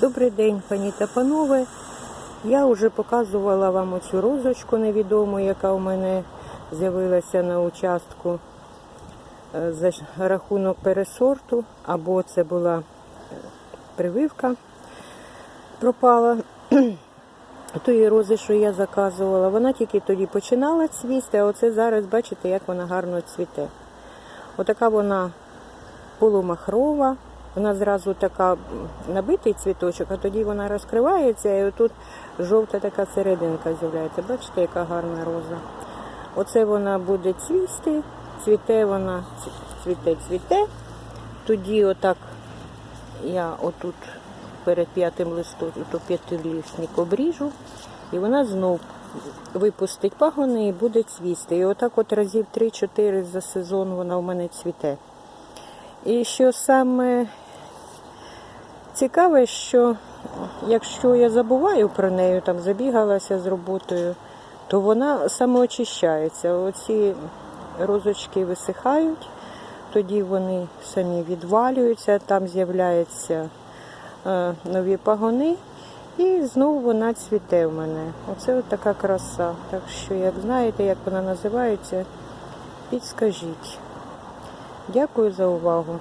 Добрий день, пані та панове. Я вже показувала вам оцю розочку невідому, яка у мене з'явилася на участку е, за рахунок пересорту, або це була е, прививка пропала. Тої рози, що я заказувала, вона тільки тоді починала цвісти, а оце зараз бачите, як вона гарно цвіте. Отака вона полумахрова, вона зразу така набитий цвіточок, а тоді вона розкривається і отут жовта така серединка з'являється. Бачите, яка гарна роза. Оце вона буде цвісти, цвіте вона, цвіте, цвіте. Тоді отак я отут перед п'ятим листом, то п'ятилісник обріжу, і вона знов випустить пагони і буде цвісти. І отак от разів 3-4 за сезон вона в мене цвіте. І що саме цікаве, що якщо я забуваю про неї, там забігалася з роботою, то вона самоочищається. Оці розочки висихають, тоді вони самі відвалюються, там з'являються е, нові пагони. І знову вона цвіте в мене. Оце от така краса. Так що, як знаєте, як вона називається, підскажіть. Дякую за увагу.